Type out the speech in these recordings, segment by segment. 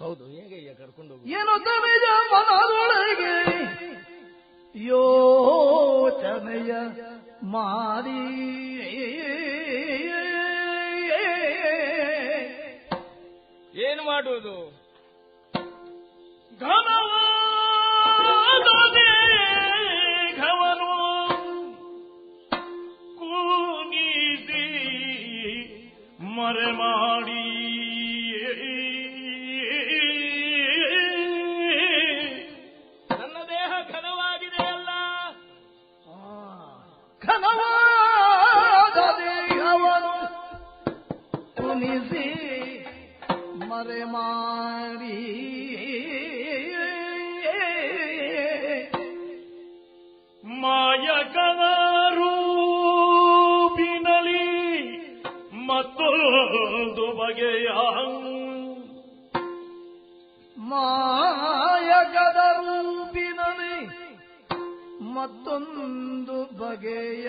ಹೌದು ಹೇಗೆ ಈಗ ಕರ್ಕೊಂಡು ಹೋಗು ಏನು ತಮಿಜ ಮನದೊಳಗೆ ಯೋಚನೆಯ ಮಾಡಿ ಏನು ಮಾಡುವುದು? ಘನವಾದ ದೇಹವನು ಕೂನಿಸಿ ಮರೆ ಮಾಡಿ ಮರೆ ಮಾರಿ. ಮಾಯಕನ ರೂಪಿನಲಿ ಮತ್ತೊಂದು ಬಗೆಯ ಮಾಯಕದ ರೂಪಿನಲಿ ಮತ್ತೊಂದು ಬಗೆಯ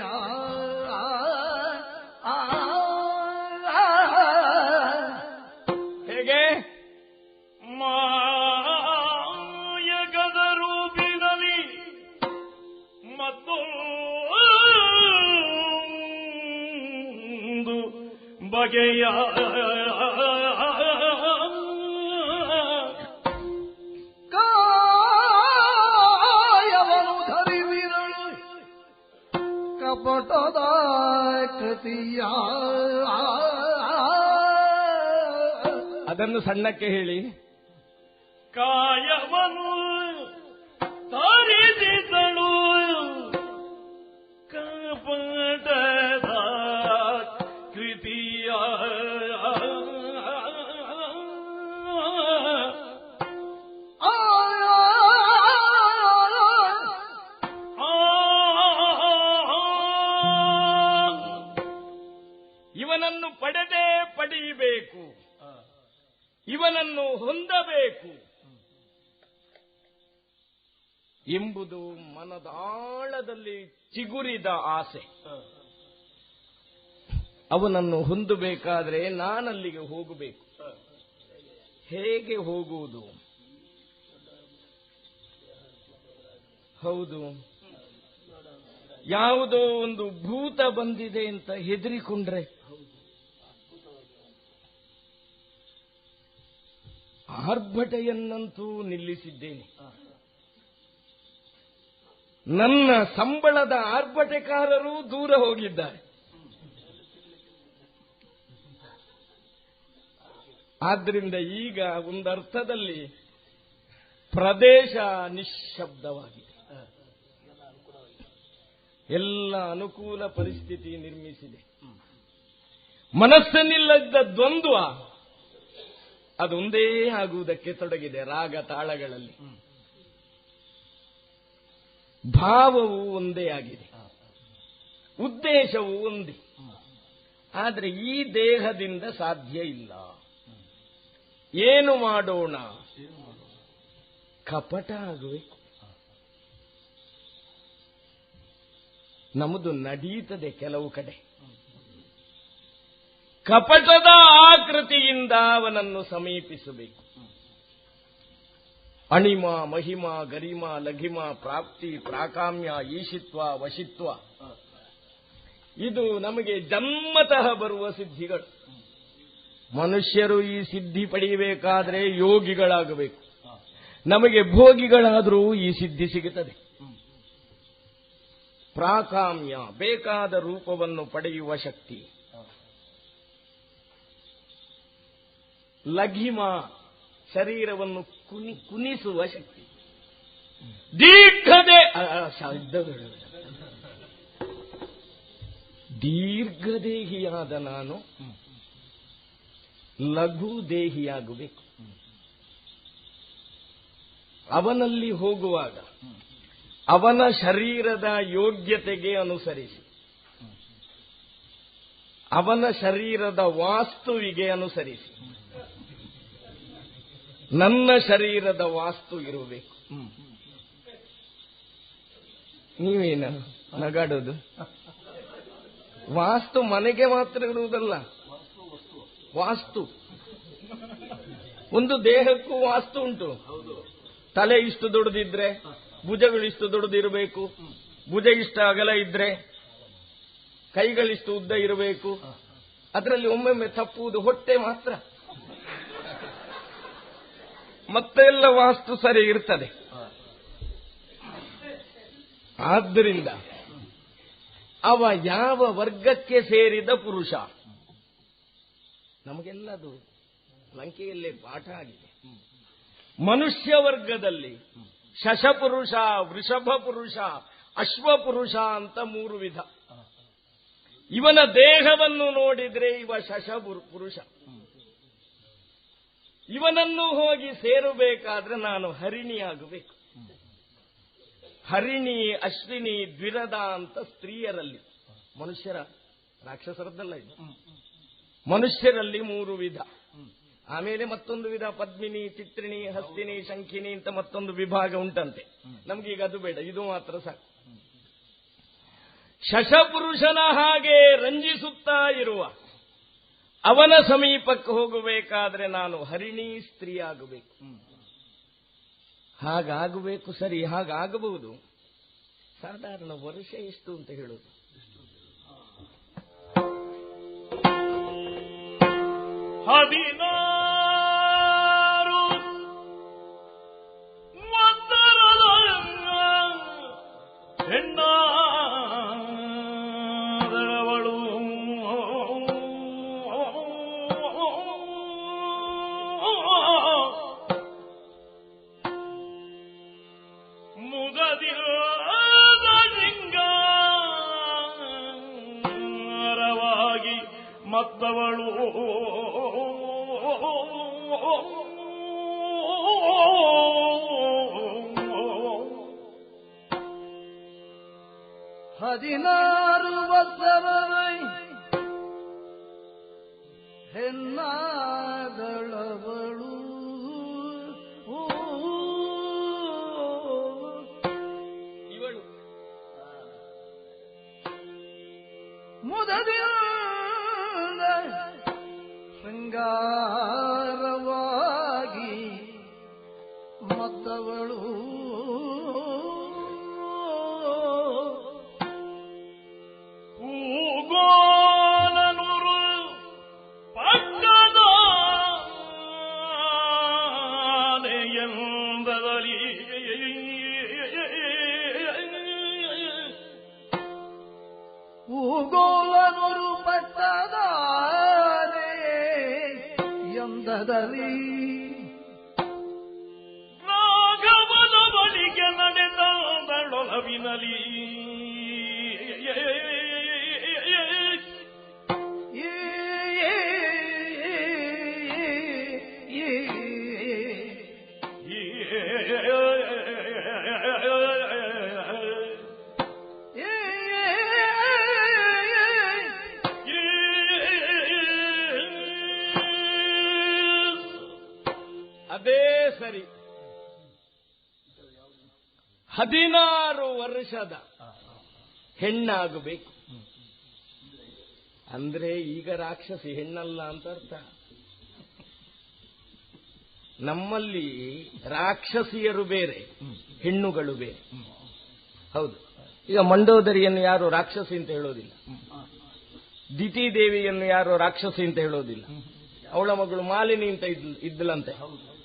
ಬಗೆಯ ಕಾಯವನು ಧರಿವಿರಳು. ಕಪಟದ ಕೃತಿಯ ಅದನ್ನು ಸಣ್ಣಕ್ಕೆ ಹೇಳಿ. ಕಾಯವನ್ನು ಇವನನ್ನು ಪಡೆದೇ ಪಡೆಯಬೇಕು. ಇವನನ್ನು ಹೊಂದಬೇಕು. ಎಂಬುದು ಮನದಾಳದಲ್ಲಿ ಚಿಗುರಿದ ಆಸೆ. ಅವನನ್ನು ಹೊಂದಬೇಕಾದ್ರೆ ನಾನಲ್ಲಿಗೆ ಹೋಗಬೇಕು. ಹೇಗೆ ಹೋಗುವುದು? ಹೌದು. ಯಾವುದೋ ಒಂದು ಭೂತ ಬಂದಿದೆ ಅಂತ ಹೆದರಿಕೊಂಡ್ರೆ ಆರ್ಭಟೆಯನ್ನಂತೂ ನಿಲ್ಲಿಸಿದ್ದೇನೆ. ನನ್ನ ಸಂಬಳದ ಆರ್ಭಟೆಕಾರರು ದೂರ ಹೋಗಿದ್ದಾರೆ. ಆದ್ದರಿಂದ ಈಗ ಒಂದರ್ಥದಲ್ಲಿ ಪ್ರದೇಶ ನಿಶ್ಶಬ್ದವಾಗಿದೆ. ಎಲ್ಲ ಅನುಕೂಲ ಪರಿಸ್ಥಿತಿ ನಿರ್ಮಿಸಿದೆ. ಮನಸ್ಸನ್ನಿಲ್ಲದ ದ್ವಂದ್ವ ಅದೊಂದೇ ಆಗುವುದಕ್ಕೆ ತೊಡಗಿದೆ ರಾಗ ತಾಳಗಳಲ್ಲಿ. ಭಾವವು ಒಂದೇ ಆಗಿದೆ. ಉದ್ದೇಶವು ಒಂದೇ. ಆದರೆ ಈ ದೇಹದಿಂದ ಸಾಧ್ಯ ಇಲ್ಲ. ಏನು ಮಾಡೋಣ? ಕಪಟ ಆಗಬೇಕು. ನಮ್ಮದು ನಡೀತದೆ ಕೆಲವು ಕಡೆ. ಕಪಟದ ಆಕೃತಿಯಿಂದ ಅವನನ್ನು ಸಮೀಪಿಸಬೇಕು. ಅಣಿಮ, ಮಹಿಮ, ಗರಿಮ, ಲಘಿಮ, ಪ್ರಾಪ್ತಿ, ಪ್ರಾಕಾಮ್ಯ, ಈಶಿತ್ವ, ವಶಿತ್ವ. ಇದು ನಮಗೆ ಜನ್ಮತಃ ಬರುವ ಸಿದ್ಧಿಗಳು. ಮನುಷ್ಯರು ಈ ಸಿದ್ಧಿ ಪಡೆಯಬೇಕಾದ್ರೆ ಯೋಗಿಗಳಾಗಬೇಕು. ನಮಗೆ ಭೋಗಿಗಳಾದರೂ ಈ ಸಿದ್ಧಿ ಸಿಗುತ್ತದೆ. ಪ್ರಾಕಾಮ್ಯ, ಬೇಕಾದ ರೂಪವನ್ನು ಪಡೆಯುವ ಶಕ್ತಿ. ಲಘಿಮ ಶರೀರವನ್ನು ಕುನಿ ಕುನಿಸುವ ಶಕ್ತಿ. ದೀರ್ಘದೆ ದೀರ್ಘದೇಹಿಯಾದ ನಾನು ಲಘು ದೇಹಿಯಾಗಬೇಕು ಅವನಲ್ಲಿ ಹೋಗುವಾಗ ಅವನ ಶರೀರದ ಯೋಗ್ಯತೆಗೆ ಅನುಸರಿಸಿ, ಅವನ ಶರೀರದ ವಾಸ್ತುವಿಗೆ ಅನುಸರಿಸಿ ನನ್ನ ಶರೀರದ ವಾಸ್ತು ಇರಬೇಕು ನೀವೇನ ನಗಾಡೋದು? ವಾಸ್ತು ಮನೆಗೆ ಮಾತ್ರ ಇರುವುದಲ್ಲ. ವಾಸ್ತು. ಒಂದು ದೇಹಕ್ಕೂ ವಾಸ್ತು ಉಂಟು. ತಲೆ ಇಷ್ಟು ದೊಡ್ಡದಿದ್ರೆ, ಭುಜಗಳು ಇಷ್ಟು ದೊಡ್ಡದಿರಬೇಕು, ಭುಜ ಇಷ್ಟು ಅಗಲ ಇದ್ರೆ, ಕೈಗಳಿಷ್ಟು ಉದ್ದ ಇರಬೇಕು. ಅದರಲ್ಲಿ ಒಮ್ಮೊಮ್ಮೆ ತಪ್ಪುವುದು ಹೊಟ್ಟೆ ಮಾತ್ರ. ಮತ್ತೆಲ್ಲ ವಾಸ್ತು ಸರಿ ಇರ್ತದೆ. ಆದ್ದರಿಂದ ಅವ ಯಾವ ವರ್ಗಕ್ಕೆ ಸೇರಿದ ಪುರುಷ? ನಮಗೆಲ್ಲದು ಲಂಕೆಯಲ್ಲೇ ಪಾಠ ಆಗಿದೆ. ಮನುಷ್ಯ ವರ್ಗದಲ್ಲಿ ಶಶಪುರುಷ ವೃಷಭ ಪುರುಷ ಅಶ್ವಪುರುಷ ಅಂತ ಮೂರು ವಿಧ. ಇವನ ದೇಹವನ್ನು ನೋಡಿದ್ರೆ ಇವ ಶಶ ಪುರುಷ ಇವನನ್ನು ಹೋಗಿ ಸೇರಬೇಕಾದ್ರೆ ನಾನು ಹರಿಣಿಯಾಗಬೇಕು. ಹರಿಣಿ, ಅಶ್ವಿನಿ ದ್ವಿರದ ಅಂತ ಸ್ತ್ರೀಯರಲ್ಲಿ. ಮನುಷ್ಯರ ರಾಕ್ಷಸರದ್ದಲ್ಲ ಇದು. ಮನುಷ್ಯರಲ್ಲಿ ಮೂರು ವಿಧ. ಆಮೇಲೆ ಮತ್ತೊಂದು ವಿಧ, ಪದ್ಮಿನಿ, ಚಿತ್ರಿಣಿ, ಹಸ್ತಿನಿ, ಶಂಖಿನಿ ಅಂತ ಮತ್ತೊಂದು ವಿಭಾಗ ಉಂಟಂತೆ. ನಮ್ಗೀಗ ಅದು ಬೇಡ, ಇದು ಮಾತ್ರ ಸಾಕು. ಶಶಪುರುಷನ ಹಾಗೆ ರಂಜಿಸುತ್ತಾ ಇರುವ ಅವನ ಸಮೀಪಕ್ಕೆ ಹೋಗಬೇಕಾದ್ರೆ ನಾನು ಹರಿಣಿ ಸ್ತ್ರೀ ಆಗಬೇಕು ಹಾಗಾಗಬೇಕು ಸರಿ, ಹಾಗಾಗಬಹುದು. ಸಾಧಾರಣ ವರ್ಷ ಎಷ್ಟು ಅಂತ ಹೇಳೋದು? ಹದಿನಾರು ಹೂಗೋಲನೂರು ಪಟ್ಟದಾರೆ ಎಂದದಲ್ಲಿ. ನಾಗವನ ಬಳಿಗೆ ನಡೆದಳೊಲವಿನಲಿ ಈ ಹದಿನಾರು ವರ್ಷದ ಹೆಣ್ಣಾಗಬೇಕು. ಅಂದ್ರೆ ಈಗ ರಾಕ್ಷಸಿ ಹೆಣ್ಣಲ್ಲ ಅಂತ ಅರ್ಥ. ನಮ್ಮಲ್ಲಿ ರಾಕ್ಷಸಿಯರು ಬೇರೆ, ಹೆಣ್ಣುಗಳು ಬೇರೆ. ಹೌದು. ಈಗ ಮಂಡೋದರಿಯನ್ನು ಯಾರು ರಾಕ್ಷಸಿ ಅಂತ ಹೇಳೋದಿಲ್ಲ. ದಿತಿ ದೇವಿಯನ್ನು ಯಾರು ರಾಕ್ಷಸಿ ಅಂತ ಹೇಳೋದಿಲ್ಲ. ಅವಳ ಮಗಳು ಮಾಲಿನಿ ಅಂತ ಇದ್ದಲಂತೆ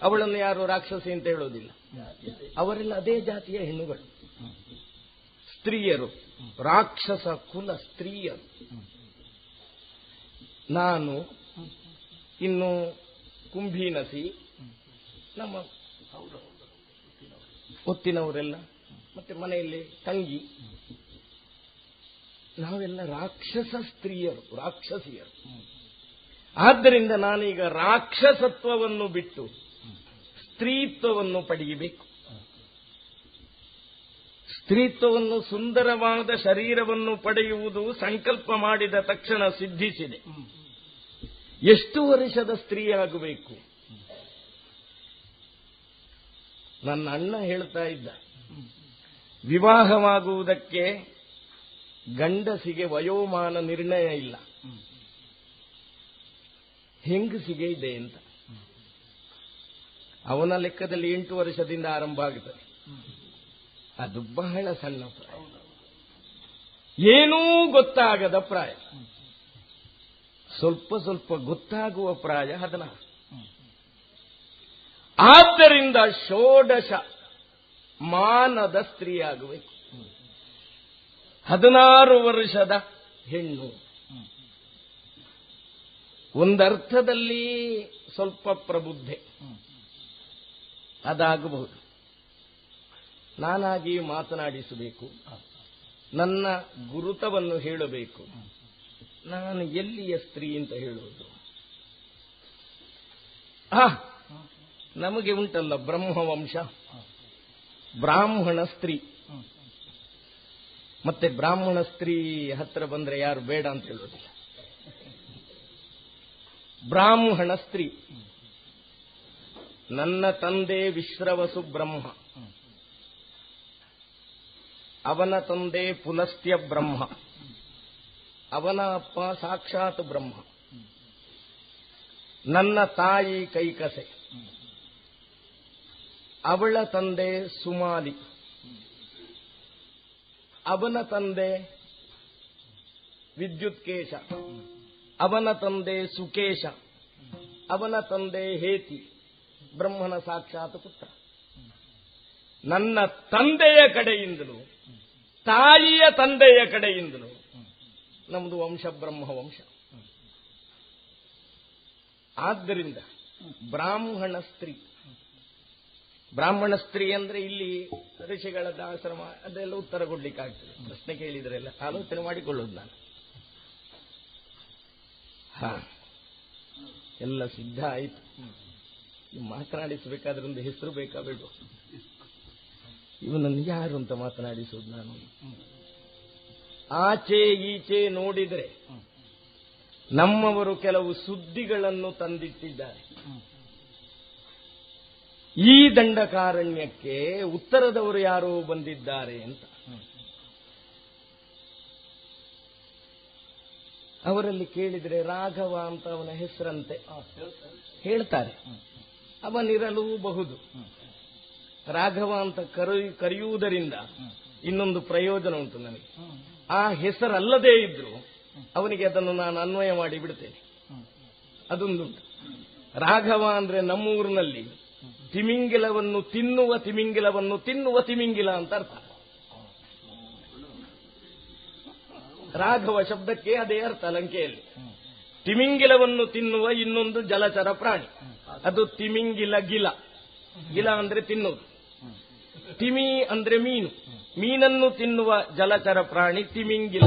ಅವಳನ್ನು ಯಾರು ರಾಕ್ಷಸಿ ಅಂತ ಹೇಳೋದಿಲ್ಲ. ಅವರೆಲ್ಲ ಅದೇ ಜಾತಿಯ ಹೆಣ್ಣುಗಳು. ಸ್ತ್ರೀಯರು. ರಾಕ್ಷಸ ಕುಲ ಸ್ತ್ರೀಯರು. ನಾನು, ಇನ್ನು ಕುಂಭೀನಸಿ ನಮ್ಮ ಒತ್ತಿನವರೆಲ್ಲ, ಮತ್ತೆ ಮನೆಯಲ್ಲಿ ತಂಗಿ. ನಾವೆಲ್ಲ ರಾಕ್ಷಸ ಸ್ತ್ರೀಯರು, ರಾಕ್ಷಸಿಯರು. ಆದ್ದರಿಂದ ನಾನೀಗ ರಾಕ್ಷಸತ್ವವನ್ನು ಬಿಟ್ಟು ಸ್ತ್ರೀತ್ವವನ್ನು ಪಡೆಯಬೇಕು. ಸ್ತ್ರೀತ್ವವನ್ನು ಸುಂದರವಾದ ಶರೀರವನ್ನು ಪಡೆಯುವುದು ಸಂಕಲ್ಪ ಮಾಡಿದ ತಕ್ಷಣ ಸಿದ್ಧಿಸಿದೆ. ಎಷ್ಟು ವರ್ಷದ ಸ್ತ್ರೀಯಾಗಬೇಕು? ನನ್ನ ಅಣ್ಣ ಹೇಳ್ತಾ ಇದ್ದ, ವಿವಾಹವಾಗುವುದಕ್ಕೆ ಗಂಡಸಿಗೆ ವಯೋಮಾನ ನಿರ್ಣಯ ಇಲ್ಲ. ಹೆಂಗಸಿಗೆ ಇದೆ ಅಂತ. ಅವನ ಲೆಕ್ಕದಲ್ಲಿ ಎಂಟು ವರ್ಷದಿಂದ ಆರಂಭ ಆಗುತ್ತದೆ. ಅದು ಬಹಳ ಸಣ್ಣ ಪ್ರಾಯ. ಏನೂ ಗೊತ್ತಾಗದ ಪ್ರಾಯ. ಸ್ವಲ್ಪ ಸ್ವಲ್ಪ ಗೊತ್ತಾಗುವ ಪ್ರಾಯ ಹದಿನಾರು. ಆದ್ದರಿಂದ ಷೋಡಶ ಮಾನದ ಸ್ತ್ರೀಯಾಗಬೇಕು. ಹದಿನಾರು ವರ್ಷದ ಹೆಣ್ಣು. ಒಂದರ್ಥದಲ್ಲಿ ಸ್ವಲ್ಪ ಪ್ರಬುದ್ಧೆ. ಅದಾಗಬಹುದು. ನಾನಾಗಿ ಮಾತನಾಡಿಸಬೇಕು. ನನ್ನ ಗುರುತವನ್ನು ಹೇಳಬೇಕು. ನಾನು ಎಲ್ಲಿಯ ಸ್ತ್ರೀ ಅಂತ ಹೇಳುವುದು. ನಮಗೆ ಉಂಟಲ್ಲ ಬ್ರಹ್ಮವಂಶ. ಬ್ರಾಹ್ಮಣ ಸ್ತ್ರೀ. ಮತ್ತೆ ಬ್ರಾಹ್ಮಣ ಸ್ತ್ರೀ ಹತ್ರ ಬಂದ್ರೆ ಯಾರು ಬೇಡ ಅಂತ ಹೇಳೋದಿಲ್ಲ. ಬ್ರಾಹ್ಮಣ ಸ್ತ್ರೀ. ನನ್ನ ತಂದೆ ವಿಶ್ರವಸು ಬ್ರಹ್ಮ. ಅವನ ತಂದೆ ಪುಲಸ್ತ್ಯ ಬ್ರಹ್ಮ. ಅವನ ಅಪ್ಪ ಸಾಕ್ಷಾತ್ ಬ್ರಹ್ಮ. ನನ್ನ ತಾಯಿ ಕೈಕಸೆ. ಅವಳ ತಂದೆ ಸುಮಾಲಿ. ಅವನ ತಂದೆ ವಿದ್ಯುತ್ಕೇಶ. ಅವನ ತಂದೆ ಸುಕೇಶ, ಅವನ ತಂದೆ ಹೇತಿ, ಬ್ರಹ್ಮನ ಸಾಕ್ಷಾತ್ ಪುತ್ರ. ನನ್ನ ತಂದೆಯ ಕಡೆಯಿಂದಲೂ, ತಾಯಿಯ ತಂದೆಯ ಕಡೆಯಿಂದಲೂ ನಮ್ಮದು ವಂಶ ಬ್ರಹ್ಮ ವಂಶ. ಆದ್ದರಿಂದ ಬ್ರಾಹ್ಮಣ ಸ್ತ್ರೀ ಬ್ರಾಹ್ಮಣ ಸ್ತ್ರೀ ಅಂದ್ರೆ ಇಲ್ಲಿ ಋಷಿಗಳ ಆಶ್ರಮ ಅದೆಲ್ಲ ಉತ್ತರ ಕೊಡ್ಲಿಕ್ಕಾಗ್ತದೆ. ಪ್ರಶ್ನೆ ಕೇಳಿದ್ರೆಲ್ಲ ಆಲೋಚನೆ ಮಾಡಿಕೊಳ್ಳೋದು ನಾನು. ಎಲ್ಲ ಸಿದ್ಧ ಆಯಿತು. ಮಾತನಾಡಿಸಬೇಕಾದ್ರೆ ಒಂದು ಹೆಸರು ಬೇಕಾ ಬೇಡ ಇವನನ್ನು ಯಾರು ಅಂತ ಮಾತನಾಡಿಸೋದು ನಾನು? ಆಚೆ ಈಚೆ ನೋಡಿದರೆ ನಮ್ಮವರು ಕೆಲವು ಸುದ್ದಿಗಳನ್ನು ತಂದಿಟ್ಟಿದ್ದಾರೆ. ಈ ದಂಡಕಾರಣ್ಯಕ್ಕೆ ಉತ್ತರದವರು ಯಾರೋ ಬಂದಿದ್ದಾರೆ ಅಂತ. ಅವರಲ್ಲಿ ಕೇಳಿದರೆ ರಾಘವ ಅಂತ ಅವನ ಹೆಸರಂತೆ ಹೇಳ್ತಾರೆ. ಅವನಿರಲೂಬಹುದು. ರಾಘವ ಅಂತ ಕರೆಯು ಕರೆಯುವುದರಿಂದ ಇನ್ನೊಂದು ಪ್ರಯೋಜನ ಉಂಟು ನನಗೆ. ಆ ಹೆಸರಲ್ಲದೇ ಇದ್ರು ಅವನಿಗೆ ಅದನ್ನು ನಾನು ಅನ್ವಯ ಮಾಡಿ ಬಿಡ್ತೇನೆ. ಅದೊಂದುಂಟು. ರಾಘವ ಅಂದ್ರೆ ನಮ್ಮೂರಿನಲ್ಲಿ ತಿಮಿಂಗಿಲವನ್ನು ತಿನ್ನುವ ತಿಮಿಂಗಿಲವನ್ನು ತಿನ್ನುವ ತಿಮಿಂಗಿಲ ಅಂತ ಅರ್ಥ. ರಾಘವ ಶಬ್ದಕ್ಕೆ ಅದೇ ಅರ್ಥ ಲಂಕೆಯಲ್ಲಿ ತಿಮಿಂಗಿಲವನ್ನು ತಿನ್ನುವ ಇನ್ನೊಂದು ಜಲಚರ ಪ್ರಾಣಿ. ಅದು ತಿಮಿಂಗಿಲ ಗಿಲ. ಗಿಲ ಅಂದ್ರೆ ತಿನ್ನುವುದು. ತಿಮಿ ಅಂದ್ರೆ ಮೀನು. ಮೀನನ್ನು ತಿನ್ನುವ ಜಲಚರ ಪ್ರಾಣಿ ತಿಮಿಂಗಿಲ.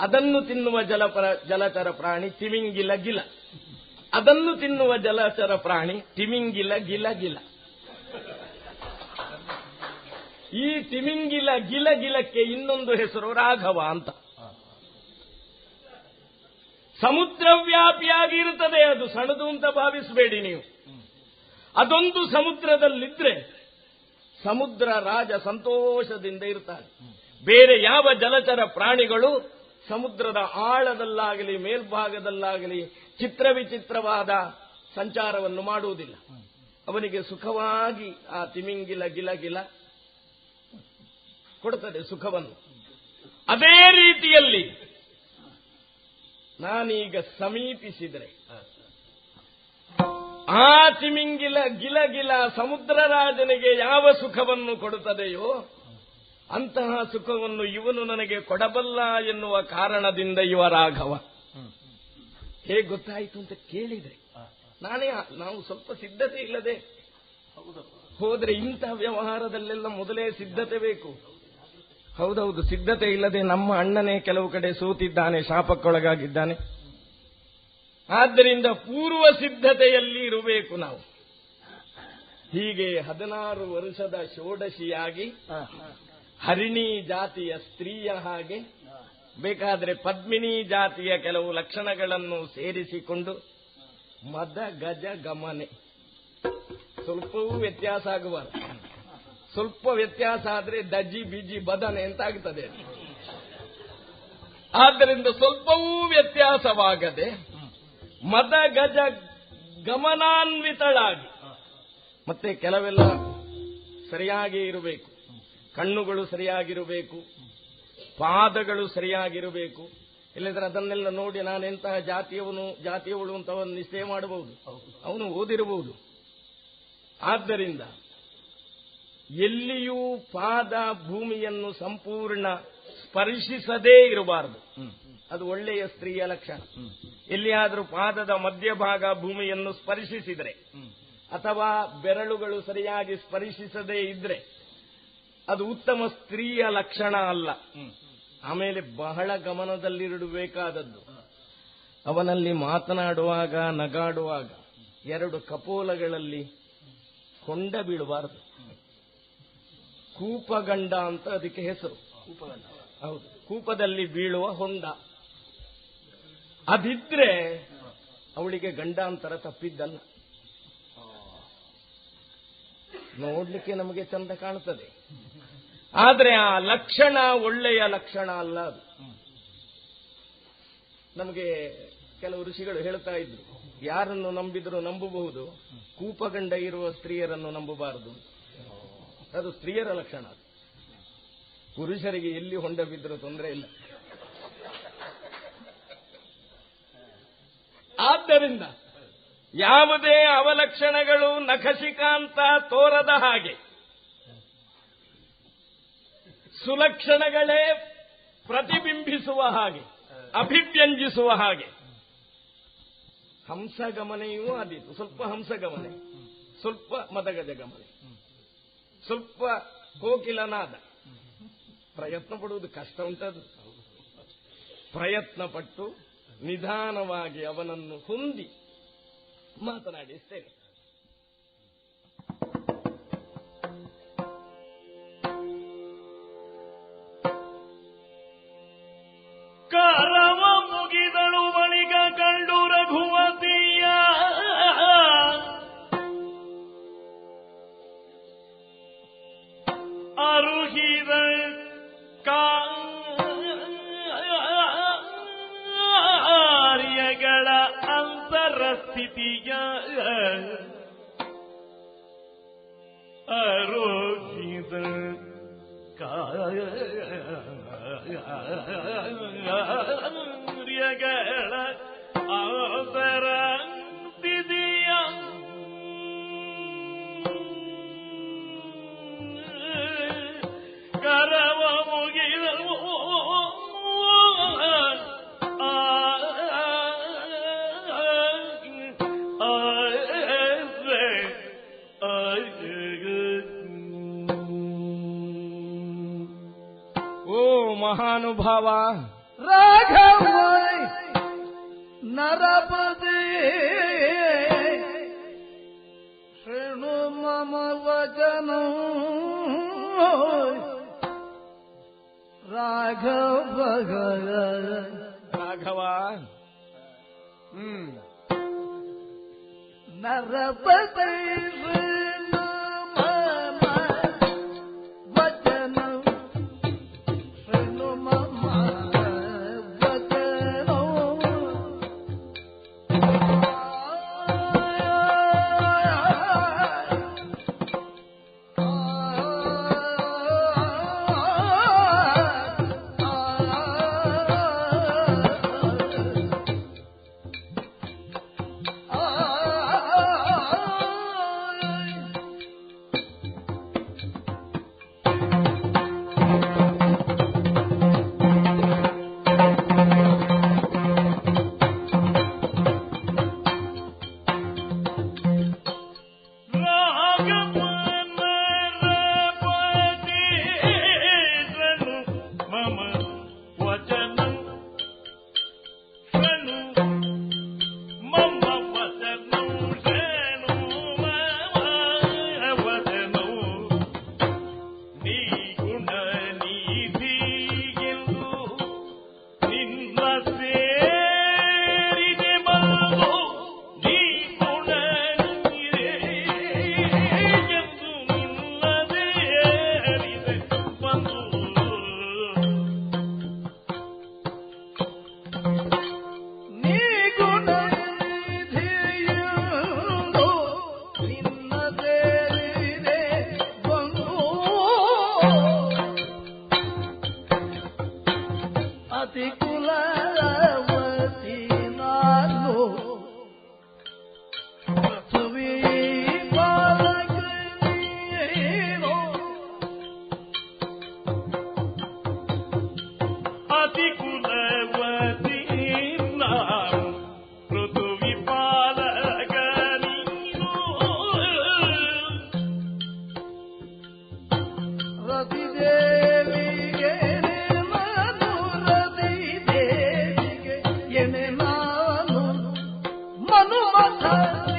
ಅದನ್ನು ತಿನ್ನುವ ಜಲ ಜಲಚರ ಪ್ರಾಣಿ ತಿಮಿಂಗಿಲ ಗಿಲ. ಅದನ್ನು ತಿನ್ನುವ ಜಲಚರ ಪ್ರಾಣಿ ತಿಮಿಂಗಿಲ ಗಿಲ ಗಿಲ. ಈ ತಿಮಿಂಗಿಲ ಗಿಲ ಗಿಲಕ್ಕೆ ಇನ್ನೊಂದು ಹೆಸರು ರಾಘವ ಅಂತ. ಸಮುದ್ರ ವ್ಯಾಪಿಯಾಗಿ ಇರುತ್ತದೆ ಅದು ಸಣದು ಅಂತ ಭಾವಿಸಬೇಡಿ ನೀವು. ಅದೊಂದು ಸಮುದ್ರದಲ್ಲಿದ್ರೆ ಸಮುದ್ರ ರಾಜ ಸಂತೋಷದಿಂದ ಇರ್ತಾನೆ ಬೇರೆ ಯಾವ ಜಲಚರ ಪ್ರಾಣಿಗಳು ಸಮುದ್ರದ ಆಳದಲ್ಲಾಗಲಿ, ಮೇಲ್ಭಾಗದಲ್ಲಾಗಲಿ ಚಿತ್ರವಿಚಿತ್ರವಾದ ಸಂಚಾರವನ್ನು ಮಾಡುವುದಿಲ್ಲ. ಅವನಿಗೆ ಸುಖವಾಗಿ ಆ ತಿಮಿಂಗಿಲ ಗಿಲ ಗಿಲ ಕೊಡುತ್ತದೆ ಸುಖವನ್ನು. ಅದೇ ರೀತಿಯಲ್ಲಿ ನಾನೀಗ ಸಮೀಪಿಸಿದರೆ. ಆ ತಿಮಿಂಗಿಲ ಗಿಲ ಗಿಲ ಸಮುದ್ರ ರಾಜನಿಗೆ ಯಾವ ಸುಖವನ್ನು ಕೊಡುತ್ತದೆಯೋ ಅಂತಹ ಸುಖವನ್ನು ಇವನು ನನಗೆ ಕೊಡಬಲ್ಲ ಎನ್ನುವ ಕಾರಣದಿಂದ ಇವ ರಾಘವ. ಹೇಗೆ ಗೊತ್ತಾಯಿತು ಅಂತ ಕೇಳಿದ್ರೆ ನಾನೇ ನಾವು ಸ್ವಲ್ಪ ಸಿದ್ಧತೆ ಇಲ್ಲದೆ ಹೋದ್ರೆ ಇಂತಹ ವ್ಯವಹಾರದಲ್ಲೆಲ್ಲ ಮೊದಲೇ ಸಿದ್ಧತೆ ಬೇಕು. ಹೌದೌದು ಸಿದ್ಧತೆ ಇಲ್ಲದೆ ನಮ್ಮ ಅಣ್ಣನೇ ಕೆಲವು ಕಡೆ ಸೋತಿದ್ದಾನೆ ಶಾಪಕ್ಕೊಳಗಾಗಿದ್ದಾನೆ. ಆದ್ದರಿಂದ ಪೂರ್ವ ಸಿದ್ಧತೆಯಲ್ಲಿ ಇರಬೇಕು ನಾವು. ಹೀಗೆ ಹದಿನಾರು ವರ್ಷದ ಷೋಡಶಿಯಾಗಿ ಹರಿಣಿ ಜಾತಿಯ ಸ್ತ್ರೀಯ ಹಾಗೆ ಬೇಕಾದರೆ ಪದ್ಮಿನಿ ಜಾತಿಯ ಕೆಲವು ಲಕ್ಷಣಗಳನ್ನು ಸೇರಿಸಿಕೊಂಡು ಮದ ಗಜ ಗಮನೆ. ಸ್ವಲ್ಪವೂ ವ್ಯತ್ಯಾಸ ಆಗಬಾರದು ಸ್ವಲ್ಪ ವ್ಯತ್ಯಾಸ ಆದರೆ ದಜ್ಜಿ ಬಿಜಿ ಬದನೆ ಅಂತ ಆಗ್ತದೆ ಆದ್ದರಿಂದ ಸ್ವಲ್ಪವೂ ವ್ಯತ್ಯಾಸವಾಗದೆ ಮದ ಗಜ ಗಮನಾನ್ವಿತಳಾಗಿ, ಮತ್ತೆ ಕೆಲವೆಲ್ಲ ಸರಿಯಾಗಿ ಇರಬೇಕು. ಕಣ್ಣುಗಳು ಸರಿಯಾಗಿರಬೇಕು. ಪಾದಗಳು ಸರಿಯಾಗಿರಬೇಕು. ಇಲ್ಲದ್ರೆ ಅದನ್ನೆಲ್ಲ ನೋಡಿ ನಾನೆಂತಹ ಜಾತಿಯವನು, ಜಾತಿಯವಳು ಅಂತ ಅವನು ನಿಶ್ಚಯ ಮಾಡಬಹುದು. ಅವನು ಓದಿರಬಹುದು. ಆದ್ದರಿಂದ ಎಲ್ಲಿಯೂ ಪಾದ ಭೂಮಿಯನ್ನು ಸಂಪೂರ್ಣ ಸ್ಪರ್ಶಿಸದೇ ಇರಬಾರದು. ಅದು ಒಳ್ಳೆಯ ಸ್ತ್ರೀಯ ಲಕ್ಷಣ. ಎಲ್ಲಿಯಾದರೂ ಪಾದದ ಮಧ್ಯಭಾಗ ಭೂಮಿಯನ್ನು ಸ್ಪರ್ಶಿಸಿದರೆ ಅಥವಾ ಬೆರಳುಗಳು ಸರಿಯಾಗಿ ಸ್ಪರ್ಶಿಸದೇ ಇದ್ರೆ ಅದು ಉತ್ತಮ ಸ್ತ್ರೀಯ ಲಕ್ಷಣ ಅಲ್ಲ. ಆಮೇಲೆ ಬಹಳ ಗಮನದಲ್ಲಿರಬೇಕಾದದ್ದು. ಅವನಲ್ಲಿ ಮಾತನಾಡುವಾಗ ನಗಾಡುವಾಗ ಎರಡು ಕಪೋಲಗಳಲ್ಲಿ ಕೊಂಡ ಬೀಳಬಾರದು. ಕೂಪಗಂಡ ಅಂತ ಅದಕ್ಕೆ ಹೆಸರು. ಹೌದು, ಕೂಪದಲ್ಲಿ ಬೀಳುವ ಹೊಂಡ. ಅದಿದ್ರೆ ಅವಳಿಗೆ ಗಂಡಾಂತರ ತಪ್ಪಿದ್ದಲ್ಲ. ನೋಡ್ಲಿಕ್ಕೆ ನಮಗೆ ಚಂದ ಕಾಣುತ್ತದೆ ಆದ್ರೆ ಆ ಲಕ್ಷಣ ಒಳ್ಳೆಯ ಲಕ್ಷಣ ಅಲ್ಲ ಅದು. ನಮಗೆ ಕೆಲವು ಋಷಿಗಳು ಹೇಳ್ತಾ ಇದ್ರು, ಯಾರನ್ನು ನಂಬಿದ್ರು ನಂಬಬಹುದು, ಕೂಪಗಂಡ ಇರುವ ಸ್ತ್ರೀಯರನ್ನು ನಂಬಬಾರದು ಅದು ಸ್ತ್ರೀಯರ ಲಕ್ಷಣ ಪುರುಷರಿಗೆ ಎಲ್ಲಿ ಹೊಂಡ ಬಿದ್ದರೂ ತೊಂದರೆ ಇಲ್ಲ. ಆದ್ದರಿಂದ ಯಾವುದೇ ಅವಲಕ್ಷಣಗಳು ನಖಶಿಕಾಂತ ತೋರದ ಹಾಗೆ, ಸುಲಕ್ಷಣಗಳೇ ಪ್ರತಿಬಿಂಬಿಸುವ ಹಾಗೆ, ಅಭಿವ್ಯಂಜಿಸುವ ಹಾಗೆ. ಹಂಸಗಮನೆಯೂ ಆದೀತು ಸ್ವಲ್ಪ ಹಂಸಗಮನೆ, ಸ್ವಲ್ಪ ಮದಗಜ ಗಮನೆ ಸ್ವಲ್ಪ ಕೋಕಿಲನಾದ. ಪ್ರಯತ್ನ ಪಡುವುದು ಕಷ್ಟ ಉಂಟದು. ಪ್ರಯತ್ನ ಪಟ್ಟು ನಿಧಾನವಾಗಿ ಅವನನ್ನು ಹೊಂದಿ ಮಾತನಾಡಿಸ್ತೇನೆ. राघव नरपदे शृणु मम वजन राघव। राघवा नरपदे Mother.